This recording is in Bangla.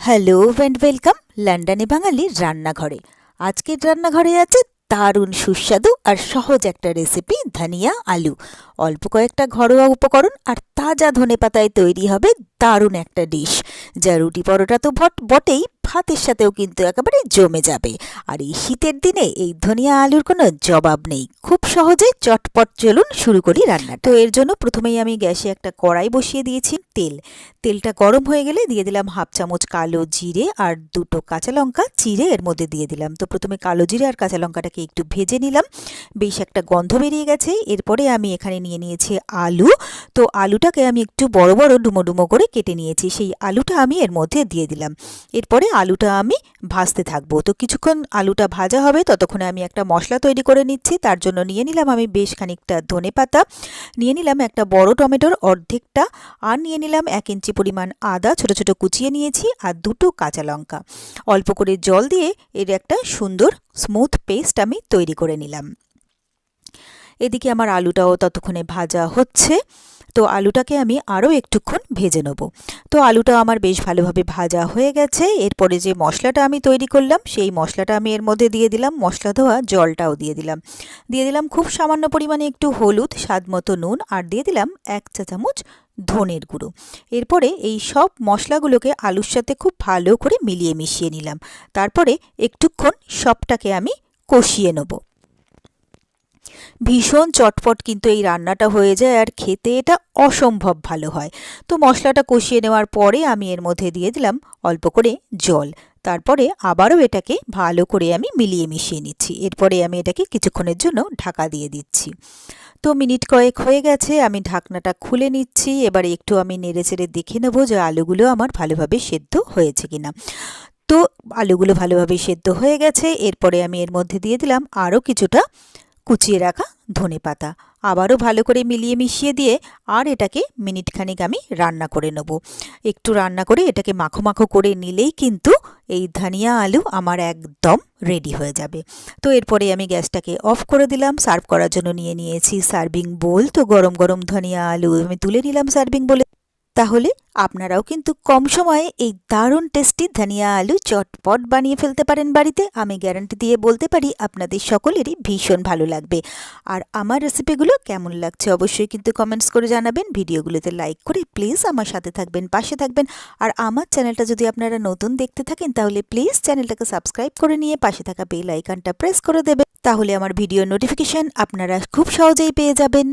হ্যালো অ্যান্ড ওয়েলকাম লন্ডনে বাঙালির রান্নাঘরে আজকের রান্নাঘরে আছে দারুণ সুস্বাদু আর সহজ একটা রেসিপি ধনিয়া, আলু। অল্প কয়েকটা ঘরোয়া উপকরণ আর তাজা ধনে পাতায় তৈরি হবে দারুণ একটা ডিশ যা রুটি পরোটা তো ভট বটেই ভাতের সাথেও কিন্তু একেবারে জমে যাবে। আর এই শীতের দিনে এই ধনিয়া আলুর কোনো জবাব নেই। খুব সহজে চটপট চলুন শুরু করি রান্না। তো এর জন্য প্রথমেই আমি গ্যাসে একটা কড়াই বসিয়ে দিয়েছি, তেল। তেলটা গরম হয়ে গেলে দিয়ে দিলাম হাফ চামচ কালো জিরে আর দুটো কাঁচা লঙ্কা। চিরে এর মধ্যে দিয়ে দিলাম। তো প্রথমে কালো জিরে আর কাঁচা লঙ্কাটাকে একটু ভেজে নিলাম। বেশ একটা গন্ধ বেরিয়ে গেছে। এরপরে আমি এখানে নিয়ে নিয়েছি আলু। তো আলুটাকে আমি একটু বড় বড় ডুমো ডুমো করে কেটে নিয়েছি। সেই আলুটা আমি এর মধ্যে দিয়ে দিলাম। এরপরে আলুটা আমি ভাজতে থাকব। তো কিছুক্ষণ আলুটা ভাজা হবে, ততক্ষণে আমি একটা মশলা তৈরি করে নিচ্ছি। তার জন্য নিয়ে নিলাম আমি বেশ খানিকটা ধনে পাতা, নিয়ে নিলাম একটা বড় টমেটোর অর্ধেকটা, আর নিয়ে নিলাম এক ইঞ্চি পরিমাণ আদা, ছোট ছোট কুচিয়ে নিয়েছি, আর দুটো কাঁচা লঙ্কা। অল্প করে জল দিয়ে এর একটা সুন্দর স্মুথ পেস্ট আমি তৈরি করে নিলাম। এদিকে আমার আলুটাও ততক্ষণে ভাজা হচ্ছে। তো আলুটাকে আমি আরও একটুক্ষণ ভেজে নেব। তো আলুটা আমার বেশ ভালোভাবে ভাজা হয়ে গেছে। এরপরে যে মশলাটা আমি তৈরি করলাম, সেই মশলাটা আমি এর মধ্যে দিয়ে দিলাম। মশলা ধোয়া জলটাও দিয়ে দিলাম। দিয়ে দিলাম খুব সামান্য পরিমাণে একটু হলুদ, স্বাদ মতো নুন আর দিয়ে দিলাম এক চা চামচ ধনের গুঁড়ো। এরপরে এই সব মশলাগুলোকে আলুর সাথে খুব ভালো করে মিলিয়ে মিশিয়ে নিলাম। তারপরে একটুক্ষণ সবটাকে আমি কষিয়ে নেব। ভীষণ চটপট কিন্তু এই রান্নাটা হয়ে যায় আর খেতে এটা অসম্ভব ভালো হয়। তো মশলাটা কষিয়ে নেওয়ার পরে আমি এর মধ্যে দিয়ে দিলাম অল্প করে জল। তারপরে আবারও এটাকে ভালো করে আমি মিলিয়ে মিশিয়ে নিচ্ছি। এরপরে আমি এটাকে কিছুক্ষণের জন্য ঢাকা দিয়ে দিচ্ছি। তো মিনিট কয়েক হয়ে গেছে, আমি ঢাকনাটা খুলে নিচ্ছি। এবার একটু আমি নেড়ে চেড়ে দেখে নেব যে আলুগুলো আমার ভালোভাবে সেদ্ধ হয়েছে কিনা। তো আলুগুলো ভালোভাবে সেদ্ধ হয়ে গেছে। এরপরে আমি এর মধ্যে দিয়ে দিলাম আরও কিছুটা কুচিয়ে রাখা ধনে পাতা। আবারও ভালো করে মিলিয়ে মিশিয়ে দিয়ে আর এটাকে মিনিট খানিক আমি রান্না করে নেব। একটু রান্না করে এটাকে মাখো মাখো করে নিলেই কিন্তু এই ধনিয়া আলু আমার একদম রেডি হয়ে যাবে। তো এরপরে আমি গ্যাসটাকে অফ করে দিলাম, সার্ভ করার জন্য নিয়ে নিয়েছি সার্ভিং বোল। তো গরম গরম ধনিয়া আলু আমি তুলে নিলাম সার্ভিং বলে। তাহলে আপনারাও কিন্তু কম সময়ে এই দারুণ টেস্টি ধনিয়া আলু চটপট বানিয়ে ফেলতে পারেন বাড়িতে। আমি গ্যারান্টি দিয়ে বলতে পারি আপনাদের সকলেরই ভীষণ ভালো লাগবে। আর আমার রেসিপিগুলো কেমন লাগছে অবশ্যই কিন্তু কমেন্টস করে জানাবেন। ভিডিওগুলোতে লাইক করে প্লিজ আমার সাথে থাকবেন, পাশে থাকবেন। আর আমার চ্যানেলটা যদি আপনারা নতুন দেখতে থাকেন তাহলে প্লিজ চ্যানেলটাকে সাবস্ক্রাইব করে নিয়ে পাশে থাকা বেল আইকনটা প্রেস করে দেবেন। তাহলে আমার ভিডিও নোটিফিকেশান আপনারা খুব সহজেই পেয়ে যাবেন।